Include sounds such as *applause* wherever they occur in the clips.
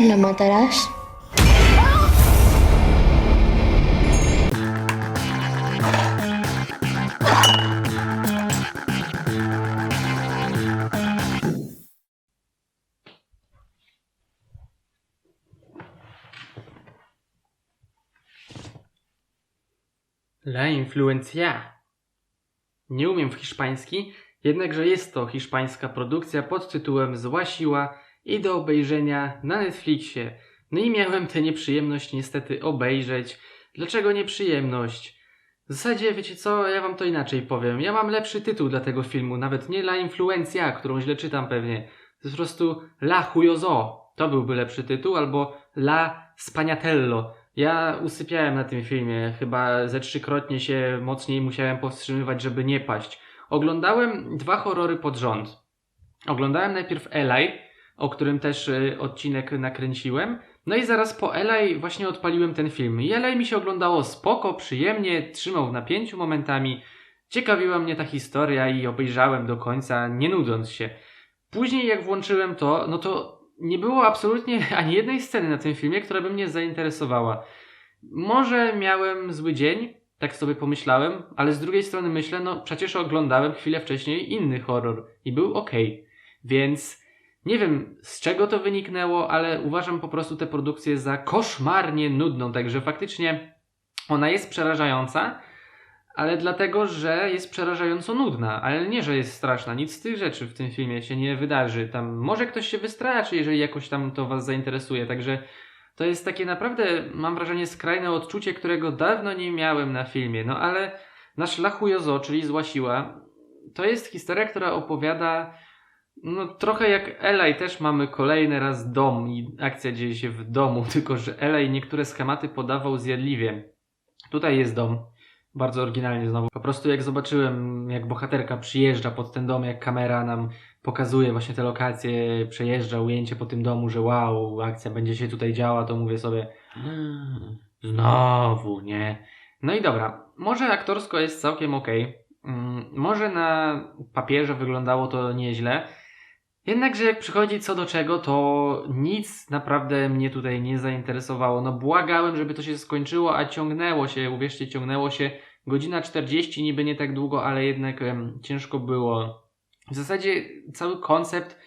¿Lo matarás? La influencia. Nie umiem w hiszpański, jednakże jest to hiszpańska produkcja pod tytułem Zła Siła i do obejrzenia na Netflixie. No i miałem tę nieprzyjemność niestety obejrzeć. Dlaczego nieprzyjemność? W zasadzie, wiecie co, ja wam to inaczej powiem. Ja mam lepszy tytuł dla tego filmu, nawet nie La Influencia, którą źle czytam pewnie. To jest po prostu La Chujoso. To byłby lepszy tytuł, albo La Spaniatello. Ja usypiałem na tym filmie, chyba ze trzykrotnie się mocniej musiałem powstrzymywać, żeby nie paść. Oglądałem dwa horrory pod rząd. Oglądałem najpierw Eli, o którym też y, odcinek nakręciłem. No i zaraz po Eli właśnie odpaliłem ten film. I Eli mi się oglądało spoko, przyjemnie, trzymał w napięciu momentami. Ciekawiła mnie ta historia i obejrzałem do końca, nie nudząc się. Później jak włączyłem to, no to nie było absolutnie *laughs* ani jednej sceny na tym filmie, która by mnie zainteresowała. Może miałem zły dzień, tak sobie pomyślałem, ale z drugiej strony myślę, no przecież oglądałem chwilę wcześniej inny horror i był ok. Więc nie wiem z czego to wyniknęło, ale uważam po prostu tę produkcję za koszmarnie nudną, także faktycznie ona jest przerażająca, ale dlatego, że jest przerażająco nudna, ale nie, że jest straszna. Nic z tych rzeczy w tym filmie się nie wydarzy. Tam może ktoś się wystraszy, jeżeli jakoś tam to was zainteresuje, także to jest takie naprawdę, mam wrażenie, skrajne odczucie, którego dawno nie miałem na filmie. No ale nasz Lachujozo, czyli Zła Siła, to jest historia, która opowiada no trochę jak Elej też mamy kolejny raz dom i akcja dzieje się w domu, *laughs* tylko że Elej niektóre schematy podawał zjadliwie. Tutaj jest dom, bardzo oryginalnie znowu. Po prostu jak zobaczyłem, jak bohaterka przyjeżdża pod ten dom, jak kamera nam pokazuje właśnie te lokacje, przejeżdża ujęcie po tym domu, że wow, akcja będzie się tutaj działa, to mówię sobie "Mm, znowu, nie? No i dobra, może aktorsko jest całkiem okej. Mm, Może na papierze wyglądało to nieźle. Jednakże jak przychodzi co do czego, to nic naprawdę mnie tutaj nie zainteresowało. No błagałem, żeby to się skończyło, a ciągnęło się, uwierzcie, ciągnęło się. Godzina 40, niby nie tak długo, ale jednak ciężko było. W zasadzie cały koncept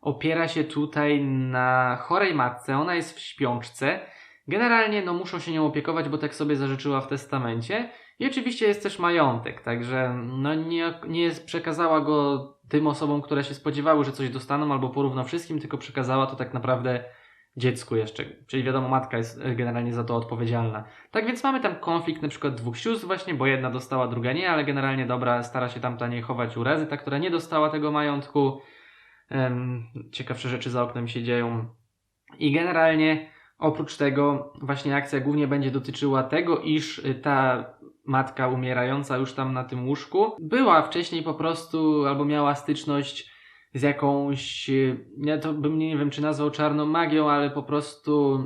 opiera się tutaj na chorej matce. Ona jest w śpiączce. Generalnie no muszą się nią opiekować, bo tak sobie zażyczyła w testamencie. I oczywiście jest też majątek, także no nie, nie przekazała go tym osobom, które się spodziewały, że coś dostaną, albo porówno wszystkim, tylko przekazała to tak naprawdę dziecku jeszcze. Czyli wiadomo, matka jest generalnie za to odpowiedzialna. Tak więc mamy tam konflikt na przykład dwóch sióstr właśnie, bo jedna dostała, druga nie, ale generalnie dobra, stara się tamta nie chować urazy, ta, która nie dostała tego majątku. Ciekawsze rzeczy za oknem się dzieją. I generalnie oprócz tego właśnie akcja głównie będzie dotyczyła tego, iż ta matka umierająca już tam na tym łóżku była wcześniej po prostu albo miała styczność z jakąś, ja to bym nie wiem czy nazwał czarną magią, ale po prostu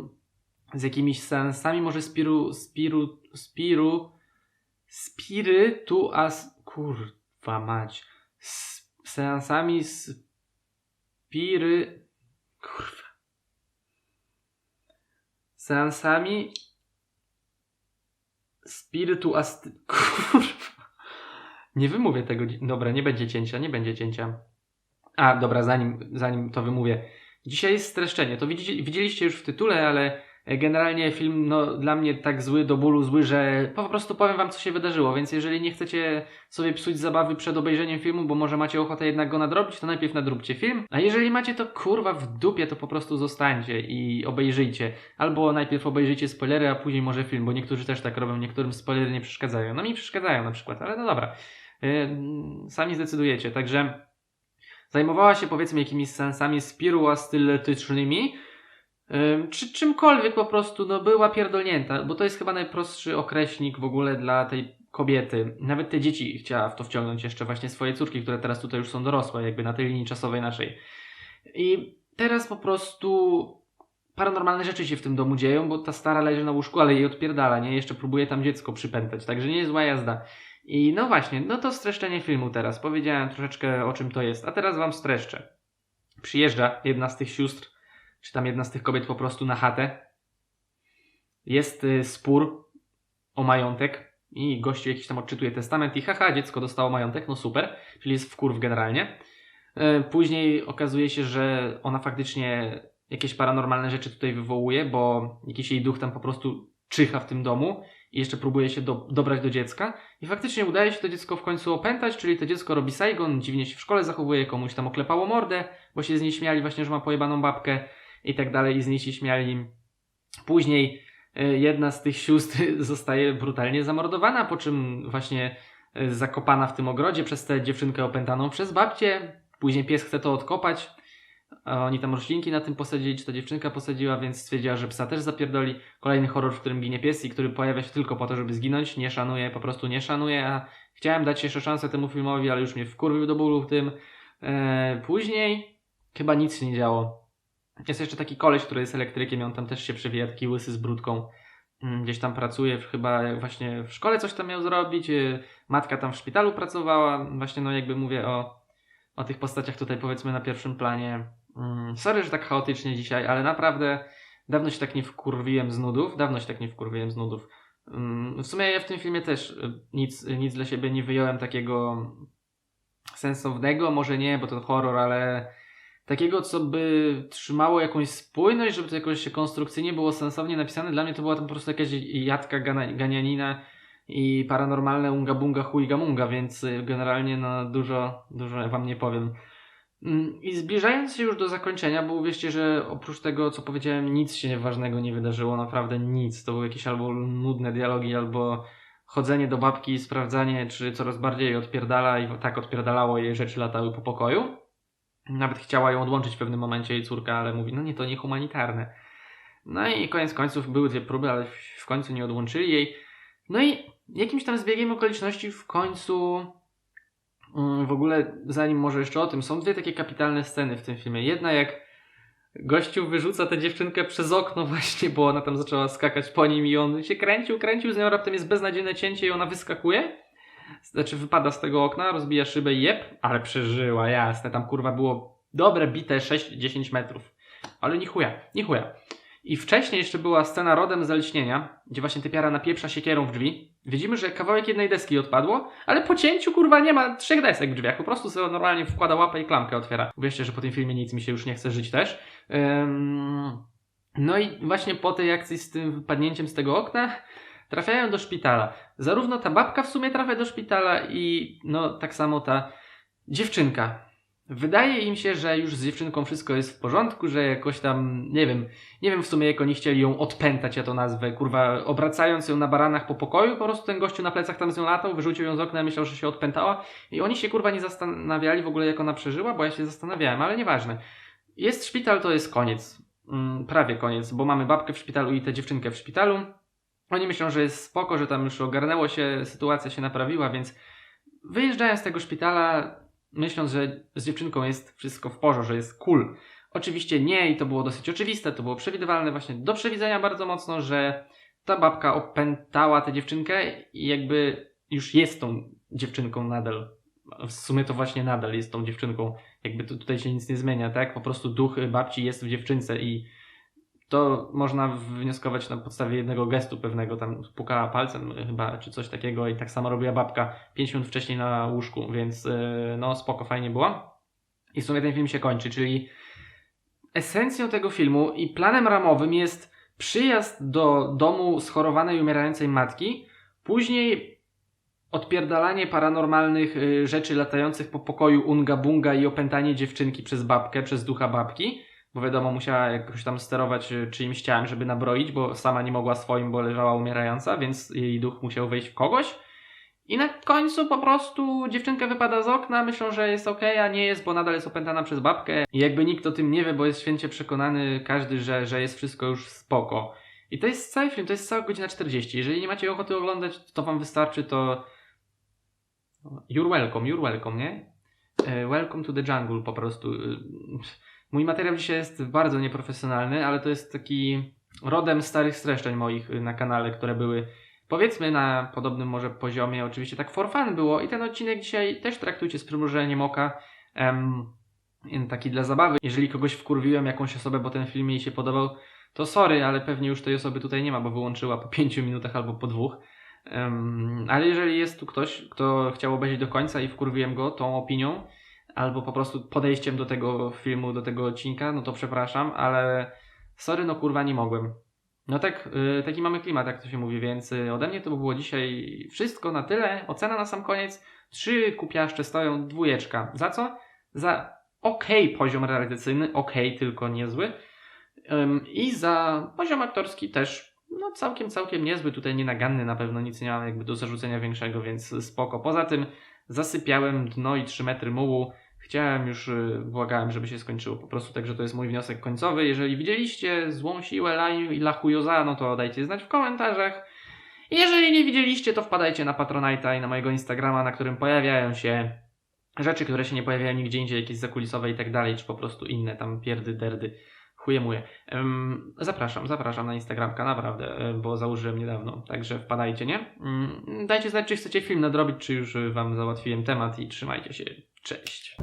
z jakimiś sensami, może spiru, spiru, spiru, spirytu, as, kurwa mać, z seansami spiry, kurwa, seansami spiritu ast... *laughs* Kurwa. Nie wymówię tego. Dobra, nie będzie cięcia, nie będzie cięcia. A, dobra, zanim, zanim to wymówię. Dzisiaj jest streszczenie. To widzieliście już w tytule, ale generalnie film no, dla mnie tak zły, do bólu zły, że po prostu powiem wam, co się wydarzyło. Więc jeżeli nie chcecie sobie psuć zabawy przed obejrzeniem filmu, bo może macie ochotę jednak go nadrobić, to najpierw nadróbcie film. A jeżeli macie to kurwa w dupie, to po prostu zostańcie i obejrzyjcie. Albo najpierw obejrzyjcie spoilery, a później może film, bo niektórzy też tak robią, niektórym spoilery nie przeszkadzają. No mi przeszkadzają na przykład, ale no dobra. Yy, sami zdecydujecie. Także zajmowała się powiedzmy jakimiś sensami spiruastyletycznymi, yy, czy czymkolwiek po prostu, no była pierdolnięta, bo to jest chyba najprostszy określnik w ogóle dla tej kobiety. Nawet te dzieci chciała w to wciągnąć jeszcze właśnie swoje córki, które teraz tutaj już są dorosłe, jakby na tej linii czasowej naszej. I teraz po prostu paranormalne rzeczy się w tym domu dzieją, bo ta stara leży na łóżku, ale jej odpierdala, nie? Jeszcze próbuje tam dziecko przypętać, także nie jest zła jazda. I no właśnie, no to streszczenie filmu teraz. Powiedziałem troszeczkę o czym to jest, a teraz wam streszczę. Przyjeżdża jedna z tych sióstr, czy tam jedna z tych kobiet po prostu na chatę. Jest y, spór o majątek i gościu jakiś tam odczytuje testament i haha, dziecko dostało majątek, no super, czyli jest wkurw generalnie. E, Później okazuje się, że ona faktycznie jakieś paranormalne rzeczy tutaj wywołuje, bo jakiś jej duch tam po prostu czyha w tym domu i jeszcze próbuje się do, dobrać do dziecka. I faktycznie udaje się to dziecko w końcu opętać, czyli to dziecko robi Saigon, dziwnie się w szkole zachowuje, komuś tam oklepało mordę, bo się z niej śmiali właśnie, że ma pojebaną babkę i tak dalej i z niej się śmiali. Później e, jedna z tych sióstr *laughs* zostaje brutalnie zamordowana, po czym właśnie e, zakopana w tym ogrodzie przez tę dziewczynkę opętaną przez babcię. Później pies chce to odkopać. A oni tam roślinki na tym posadzili, czy to dziewczynka posadziła, więc stwierdziła, że psa też zapierdoli. Kolejny horror, w którym ginie pies i który pojawia się tylko po to, żeby zginąć. Nie szanuje, po prostu nie szanuje. A chciałem dać jeszcze szansę temu filmowi, ale już mnie wkurwił do bólu w tym. Eee, później chyba nic się nie działo. Jest jeszcze taki koleś, który jest elektrykiem i on tam też się przewija, taki łysy z brudką. Mm, Gdzieś tam pracuje, chyba właśnie w szkole coś tam miał zrobić. e, Matka tam w szpitalu pracowała. Właśnie no jakby mówię o, o tych postaciach tutaj powiedzmy na pierwszym planie. Mm, Sorry, że tak chaotycznie dzisiaj, ale naprawdę dawno się tak nie wkurwiłem z nudów. Dawno się tak nie wkurwiłem z nudów. Mm, W sumie ja w tym filmie też y, nic, nic dla siebie nie wyjąłem takiego sensownego, może nie, bo to horror, ale takiego, co by trzymało jakąś spójność, żeby to jakoś konstrukcyjnie było sensownie napisane. Dla mnie to była tam po prostu jakaś jadka ganianina i paranormalne unga bunga chuiga munga, więc y, generalnie no dużo, dużo wam nie powiem. Mm, I zbliżając się już do zakończenia, bo uwierzcie, że oprócz tego, co powiedziałem, nic się ważnego nie wydarzyło, naprawdę nic. To były jakieś albo nudne dialogi, albo chodzenie do babki i sprawdzanie, czy coraz bardziej odpierdala i tak odpierdalało jej rzeczy latały po pokoju. Nawet chciała ją odłączyć w pewnym momencie jej córka, ale mówi, no nie, to niehumanitarne. No i koniec końców były dwie próby, ale w końcu nie odłączyli jej. No i jakimś tam zbiegiem okoliczności w końcu mm, w ogóle, zanim może jeszcze o tym, są dwie takie kapitalne sceny w tym filmie. Jedna jak gościu wyrzuca tę dziewczynkę przez okno właśnie, bo ona tam zaczęła skakać po nim i on się kręcił, kręcił z nią, raptem jest beznadziejne cięcie i ona wyskakuje. Znaczy wypada z tego okna, rozbija szybę i jeb, ale przeżyła, jasne, tam kurwa było dobre bite 6-10 metrów. Ale ni chuja, ni chuja. I wcześniej jeszcze była scena rodem z zalśnienia, gdzie właśnie typiara napieprza siekierą w drzwi. Widzimy, że kawałek jednej deski odpadło, ale po cięciu kurwa nie ma trzech desek w drzwiach. Po prostu sobie normalnie wkłada łapę i klamkę otwiera. Uwierzcie, że po tym filmie nic mi się już nie chce żyć też. Ym, No i właśnie po tej akcji z tym wypadnięciem z tego okna trafiają do szpitala. Zarówno ta babka w sumie trafia do szpitala i no tak samo ta dziewczynka. Wydaje im się, że już z dziewczynką wszystko jest w porządku, że jakoś tam, nie wiem, nie wiem w sumie jak oni chcieli ją odpętać, ja to nazwę, kurwa, obracając ją na baranach po pokoju, po prostu ten gościu na plecach tam z nią latał, wyrzucił ją z okna, myślał, że się odpętała i oni się kurwa nie zastanawiali w ogóle jak ona przeżyła, bo ja się zastanawiałem, ale nieważne. Jest szpital, to jest koniec. Mm, prawie koniec, bo mamy babkę w szpitalu i tę dziewczynkę w szpitalu. Oni myślą, że jest spoko, że tam już ogarnęło się, sytuacja się naprawiła, więc wyjeżdżają z tego szpitala, myśląc, że z dziewczynką jest wszystko w porządku, że jest cool. Oczywiście nie i to było dosyć oczywiste, to było przewidywalne właśnie do przewidzenia bardzo mocno, że ta babka opętała tę dziewczynkę i jakby już jest tą dziewczynką nadal. W sumie to właśnie nadal jest tą dziewczynką. Jakby tu, tutaj się nic nie zmienia, tak? Po prostu duch babci jest w dziewczynce i to można wnioskować na podstawie jednego gestu pewnego, tam pukała palcem chyba, czy coś takiego i tak samo robiła babka 5 minut wcześniej na łóżku, więc yy, no spoko, fajnie było. I w sumie ten film się kończy, czyli esencją tego filmu i planem ramowym jest przyjazd do domu schorowanej, umierającej matki, później odpierdalanie paranormalnych y, rzeczy latających po pokoju unga bunga i opętanie dziewczynki przez babkę, przez ducha babki, bo wiadomo, musiała jakoś tam sterować y, czyimś ciałem, żeby nabroić, bo sama nie mogła swoim, bo leżała umierająca, więc jej duch musiał wejść w kogoś. I na końcu po prostu dziewczynka wypada z okna, myślą, że jest ok, a nie jest, bo nadal jest opętana przez babkę. I jakby nikt o tym nie wie, bo jest święcie przekonany każdy, że, że jest wszystko już spoko. I to jest cały film, to jest cała godzina 40. Jeżeli nie macie ochoty oglądać, to wam wystarczy, to you're welcome, you're welcome, nie? E, Welcome to the jungle po prostu. Mój materiał dzisiaj jest bardzo nieprofesjonalny, ale to jest taki rodem starych streszczeń moich y, na kanale, które były powiedzmy na podobnym może poziomie. Oczywiście tak for fun było i ten odcinek dzisiaj też traktujcie z przymrużeniem oka. Taki dla zabawy. Jeżeli kogoś wkurwiłem, jakąś osobę, bo ten film jej się podobał, to sorry, ale pewnie już tej osoby tutaj nie ma, bo wyłączyła po 5 minutach albo po dwóch. Ym, ale jeżeli jest tu ktoś, kto chciał obejrzeć do końca i wkurwiłem go tą opinią, albo po prostu podejściem do tego filmu, do tego odcinka, no to przepraszam, ale sorry, no kurwa nie mogłem. No tak, y, taki mamy klimat, jak to się mówi, więc y, ode mnie to by było dzisiaj wszystko na tyle. Ocena na sam koniec. Trzy kupiaszcze stoją, dwójeczka. Za co? Za okej poziom realizacyjny, okej, tylko niezły. I za poziom aktorski też, no całkiem, całkiem niezły. Tutaj nienaganny na pewno, nic nie mam jakby do zarzucenia większego, więc spoko. Poza tym zasypiałem dno i 3 metry mułu. Chciałem już, y, błagałem, żeby się skończyło po prostu, także to jest mój wniosek końcowy. Jeżeli widzieliście złą siłę Laju i La Chujoza, no to dajcie znać w komentarzach. Jeżeli nie widzieliście, to wpadajcie na Patronite'a i na mojego Instagrama, na którym pojawiają się rzeczy, które się nie pojawiają nigdzie indziej, jakieś zakulisowe i tak dalej, czy po prostu inne tam pierdy, derdy. Chuje muje. Ym, zapraszam, zapraszam na Instagramka, naprawdę, y, bo założyłem niedawno, także wpadajcie, nie? Ym, dajcie znać, czy chcecie film nadrobić, czy już y, wam załatwiłem temat i trzymajcie się. Cześć.